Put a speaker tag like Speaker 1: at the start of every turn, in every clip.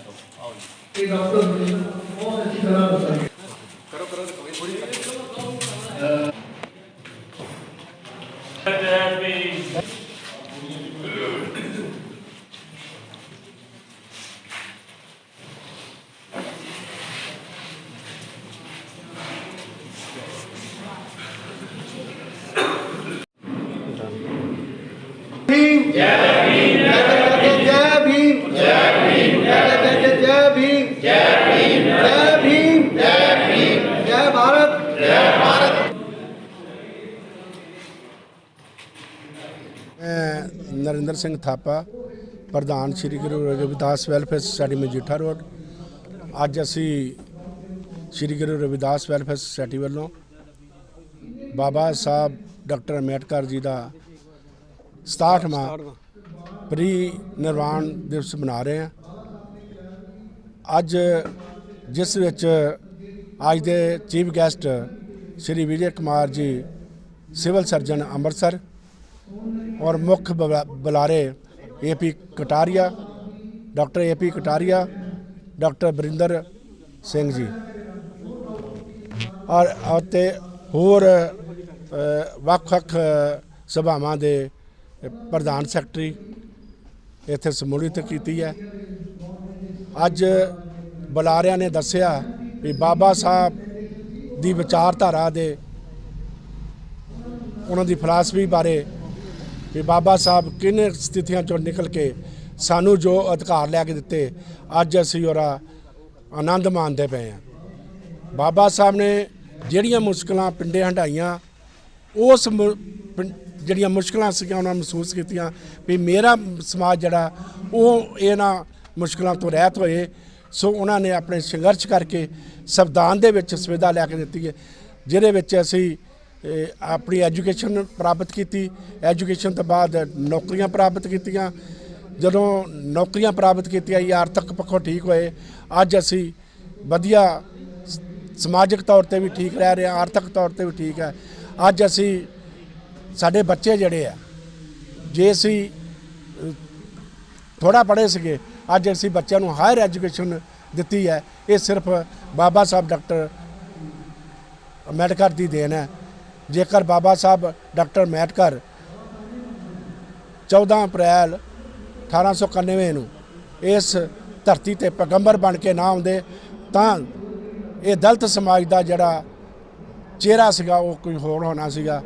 Speaker 1: Welcome ਜੀ welcome ਆਓ ਜੀ
Speaker 2: ਇਹ ਡਾਕਟਰ ਬਹੁਤ ਅੱਛੀ ਤਰ੍ਹਾਂ
Speaker 3: ਨਰਿੰਦਰ ਸਿੰਘ ਥਾਪਾ, ਪ੍ਰਧਾਨ Shri Guru Ravidas welfare society Majitha road. ਅੱਜ ਅਸੀਂ ਸ਼੍ਰੀ ਗੁਰੂ ਰਵਿਦਾਸ ਵੈਲਫੇਅਰ ਸੁਸਾਇਟੀ ਵੱਲੋਂ ਬਾਬਾ ਸਾਹਿਬ ਡਾਕਟਰ ਅੰਬੇਡਕਰ ਜੀ ਦਾ 67ਵਾਂ ਪ੍ਰੀ ਨਿਰਵਾਣ ਦਿਵਸ ਮਨਾ ਰਹੇ ਹਾਂ। ਅੱਜ ਜਿਸ ਵਿੱਚ ਅੱਜ ਦੇ chief guest Shri Vijay Kumar ji, civil surgeon Amritsar ਔਰ ਮੁੱਖ ਬੁਲਾ- ਬੁਲਾਰੇ AP Kataria, doctor AP Kataria, doctor Barinder Singh ji. ਔਰ ਅਤੇ ਹੋਰ ਵੱਖ-ਵੱਖ ਸਭਾਵਾਂ ਦੇ ਪ੍ਰਧਾਨ ਸੈਕਟਰੀ ਇੱਥੇ ਸਮੂਲਿਤ ਕੀਤੀ ਹੈ। ਅੱਜ ਬੁਲਾਰਿਆਂ ਨੇ ਦੱਸਿਆ ਵੀ ਬਾਬਾ ਸਾਹਿਬ ਦੀ ਵਿਚਾਰਧਾਰਾ ਦੇ, ਉਹਨਾਂ ਦੀ ਫਲਸਫੀ ਬਾਰੇ ਵੀ ਬਾਬਾ ਸਾਹਿਬ ਕਿੰਨੇ ਸਥਿਤੀਆਂ ਚੋਂ ਨਿਕਲ ਕੇ ਸਾਨੂੰ ਜੋ ਅਧਿਕਾਰ ਲੈ ਕੇ ਦਿੱਤੇ, ਅੱਜ ਅਸੀਂ ਉਹਦਾ ਆਨੰਦ ਮਾਣਦੇ ਪਏ ਹਾਂ। ਬਾਬਾ ਸਾਹਿਬ ਨੇ ਜਿਹੜੀਆਂ ਮੁਸ਼ਕਲਾਂ ਪਿੰਡੇ ਹੰਡਾਈਆਂ ਉਸ ਮੁ- ਜਿਹੜੀਆਂ ਮੁਸ਼ਕਲਾਂ ਸੀਗੀਆਂ ਉਹਨਾਂ ਮਹਿਸੂਸ ਕੀਤੀਆਂ ਵੀ ਮੇਰਾ ਸਮਾਜ ਜਿਹੜਾ, ਉਹ ਇਹਨਾਂ ਮੁਸ਼ਕਲਾਂ ਤੋਂ ਰਹਿਤ ਹੋਏ। ਸੋ ਉਹਨਾਂ ਨੇ ਆਪਣੇ ਸੰਘਰਸ਼ ਕਰਕੇ ਸੰਵਿਧਾਨ ਦੇ ਵਿੱਚ ਸੁਵਿਧਾ ਲੈ ਕੇ ਦਿੱਤੀ ਹੈ, ਜਿਹਦੇ ਵਿੱਚ ਅਸੀਂ ਆਪਣੀ ਐਜੂਕੇਸ਼ਨ ਪ੍ਰਾਪਤ ਕੀਤੀ। ਐਜੂਕੇਸ਼ਨ ਤੋਂ ਬਾਅਦ ਨੌਕਰੀਆਂ ਪ੍ਰਾਪਤ ਕੀਤੀਆਂ। ਜਦੋਂ ਨੌਕਰੀਆਂ ਪ੍ਰਾਪਤ ਕੀਤੀਆਂ ਜਾਂ ਆਰਥਿਕ ਪੱਖੋਂ ਠੀਕ ਹੋਏ। ਅੱਜ ਅਸੀਂ ਵਧੀਆ ਸਮਾਜਿਕ ਤੌਰ ਤੇ ਵੀ ਠੀਕ ਰਹਿ ਰਹੇ ਹਾਂ, ਆਰਥਿਕ ਤੌਰ ਤੇ ਵੀ ਠੀਕ ਹੈ। ਅੱਜ ਅਸੀਂ ਸਾਡੇ ਬੱਚੇ ਜਿਹੜੇ ਆ, ਜੇ ਅਸੀਂ ਥੋੜਾ ਪੜ੍ਹੇ ਸੀਗੇ, ਅੱਜ ਅਸੀਂ ਬੱਚਿਆਂ ਨੂੰ ਹਾਇਰ ਐਜੂਕੇਸ਼ਨ ਦਿੱਤੀ ਹੈ। ਇਹ ਸਿਰਫ ਬਾਬਾ ਸਾਹਿਬ ਡਾਕਟਰ ਅੰਬੇਡਕਰ ਦੀ ਦੇਣ ਹੈ। ਜੇਕਰ ਬਾਬਾ ਸਾਹਿਬ ਡਾਕਟਰ ਅੰਬੇਡਕਰ 14 ਅਪ੍ਰੈਲ 1891 ਨੂੰ ਇਸ ਧਰਤੀ ਤੇ ਪੈਗੰਬਰ ਬਣ ਕੇ ਨਾ ਆਉਂਦੇ, ਤਾਂ ਇਹ ਦਲਤ ਸਮਾਜ ਦਾ ਜਿਹੜਾ ਚਿਹਰਾ ਸੀਗਾ, ਉਹ ਕੋਈ ਹੋਰ ਹੋਣਾ ਸੀਗਾ।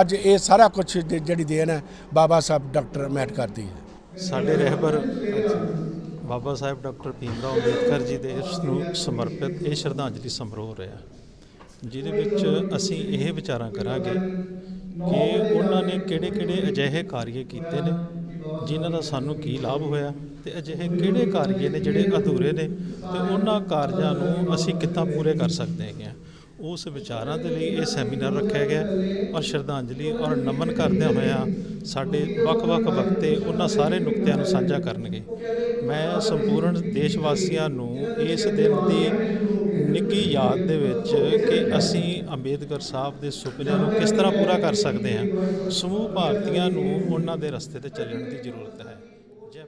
Speaker 3: ਅੱਜ ਇਹ ਸਾਰਾ ਕੁਝ ਜਿਹੜੀ ਦੇਣ ਹੈ, ਬਾਬਾ ਸਾਹਿਬ ਡਾਕਟਰ ਅੰਬੇਡਕਰ ਦੀ ਹੈ।
Speaker 4: ਸਾਡੇ ਰਹਿਬਰ ਬਾਬਾ ਸਾਹਿਬ ਡਾਕਟਰ ਭੀਮ ਰਾਓ ਅੰਬੇਡਕਰ ਜੀ ਦੇ ਇਸ ਨੂੰ ਸਮਰਪਿਤ, ਇਹ ਸ਼ਰਧਾਂਜਲੀ ਸਮਾਰੋਹ ਰਿਹਾ ਜਿਹਦੇ ਵਿੱਚ ਅਸੀਂ ਇਹ ਵਿਚਾਰਾਂ ਕਰਾਂਗੇ ਕਿ ਉਹਨਾਂ ਨੇ ਕਿਹੜੇ-ਕਿਹੜੇ ਅਜਿਹੇ ਕਾਰਜ ਕੀਤੇ ਨੇ, ਜਿਨ੍ਹਾਂ ਦਾ ਸਾਨੂੰ ਕੀ ਲਾਭ ਹੋਇਆ ਤੇ ਅਜਿਹੇ ਕਿਹੜੇ ਕਾਰਜ ਨੇ ਜਿਹੜੇ ਅਧੂਰੇ ਨੇ ਤੇ ਉਹਨਾਂ ਕਾਰਜਾਂ ਨੂੰ ਅਸੀਂ ਕਿੱਦਾਂ ਪੂਰੇ ਕਰ ਸਕਦੇ ਹੈਗੇ ਹਾਂ। ਉਸ ਵਿਚਾਰਾਂ ਦੇ ਲਈ ਇਹ ਸੈਮੀਨਾਰ ਰੱਖਿਆ ਗਿਆ ਔਰ ਸ਼ਰਧਾਂਜਲੀ ਔਰ ਨਮਨ ਕਰਦਿਆਂ ਹੋਇਆਂ ਸਾਡੇ ਵੱਖ-ਵੱਖ ਵਕਤੇ ਉਹਨਾਂ ਸਾਰੇ ਨੁਕਤਿਆਂ ਨੂੰ ਸਾਂਝਾ ਕਰਨਗੇ। ਮੈਂ ਸੰਪੂਰਨ ਦੇਸ਼ ਵਾਸੀਆਂ ਨੂੰ ਇਸ ਦਿਨ ਦੀ ਨਿੱਘੀ ਯਾਦ ਦੇ ਵਿੱਚ ਕਿ ਅਸੀਂ ਅੰਬੇਦਕਰ ਸਾਹਿਬ ਦੇ ਸੁਪਨਿਆਂ ਨੂੰ ਕਿਸ ਤਰ੍ਹਾਂ ਪੂਰਾ ਕਰ ਸਕਦੇ ਹਾਂ, ਸਮੂਹ ਭਾਰਤੀਆਂ ਨੂੰ ਉਹਨਾਂ ਦੇ ਰਸਤੇ ਤੇ ਚੱਲਣ ਦੀ ਜ਼ਰੂਰਤ ਹੈ। ਜੈ